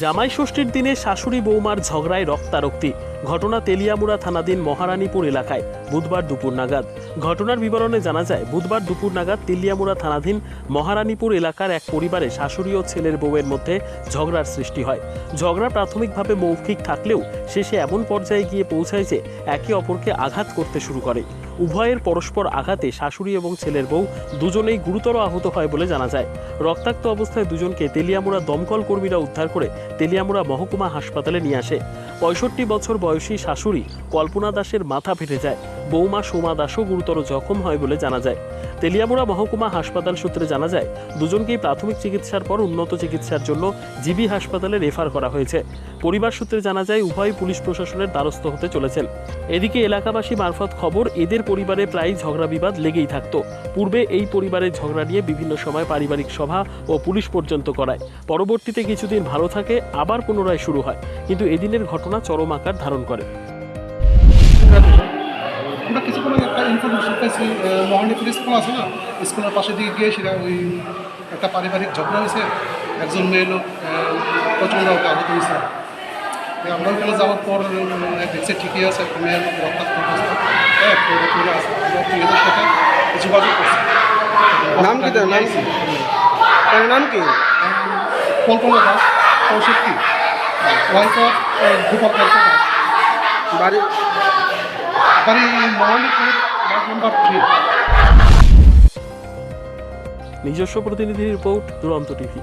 জামাই ষষ্ঠীর দিনে শাশুড়ি বৌমার ঝগড়ায় রক্তারক্তি। ঘটনা তেলিয়ামুড়া থানাধীন মহারানীপুর এলাকায় বুধবার দুপুর নাগাদ। ঘটনার বিবরণে জানা যায়, বুধবার দুপুর নাগাদ তেলিয়ামুড়া থানাধীন মহারানীপুর এলাকার এক পরিবারে শাশুড়ি ও ছেলের বউয়ের মধ্যে ঝগড়ার সৃষ্টি হয়। ঝগড়া প্রাথমিকভাবে মৌখিক থাকলেও শেষে এমন পর্যায়ে গিয়ে পৌঁছায় যে একে অপরকে আঘাত করতে শুরু করে। উভয়ের পরস্পর আঘাতে শাশুড়ি এবং ছেলের বউ দুজনেই গুরুতর আহত হয় বলে জানা যায়। রক্তাক্ত অবস্থায় দুজনকে তেলিয়ামুড়া দমকল কর্মীরা উদ্ধার করে তেলিয়ামুড়া মহকুমা হাসপাতালে নিয়ে আসে। পঁয়ষট্টি বছর বয়সী শাশুড়ি কল্পনা দাসের মাথা ফেটে যায়। বৌমা সোমা দাসও গুরুতর জখম হয় বলে জানা যায়। তেলিয়ামুড়া মহকুমা হাসপাতাল সূত্রে জানা যায়, দুজনকেই প্রাথমিক চিকিৎসার পর উন্নত চিকিৎসার জন্য জিবি হাসপাতালে রেফার করা হয়েছে। পরিবার সূত্রে জানা যায় উভয় পুলিশ প্রশাসনের দ্বারস্থ হতে চলেছেন। এদিকে এলাকাবাসী মারফত খবর এদের পরিবারে প্রায় ঝগড়া বিবাদ লেগেই থাকতো। পূর্বে এই পরিবারের ঝগড়া নিয়ে বিভিন্ন সময় পারিবারিক সভা ও পুলিশ পর্যন্ত করায়। পরবর্তীতে কিছুদিন ভালো থাকে আবার পুনরায় শুরু হয়। কিন্তু এদিনের ঘটনা চরম আকার ধারণ করে। একটা পারিবারিক ঝগড়া হয়েছে। একজন মেয়ে লোক আহ, প্রচণ্ড আহত হয়েছে। আমরা যাওয়ার পর দেখছি ঠিকই আছে একটা মেয়ে লোক রক্তাক্ত অবস্থা হ্যাঁ সাথে যোগাযোগ করছি নাম কি তার? নাম কি? তার নাম কি? Kalpana Das? Kaushiki wife of Gopal Das. বাড়ি বাড়ি মহানীপুর নাম্বার থ্রি নিজস্ব প্রতিনিধি রিপোর্ট দুরন্ত টিভি।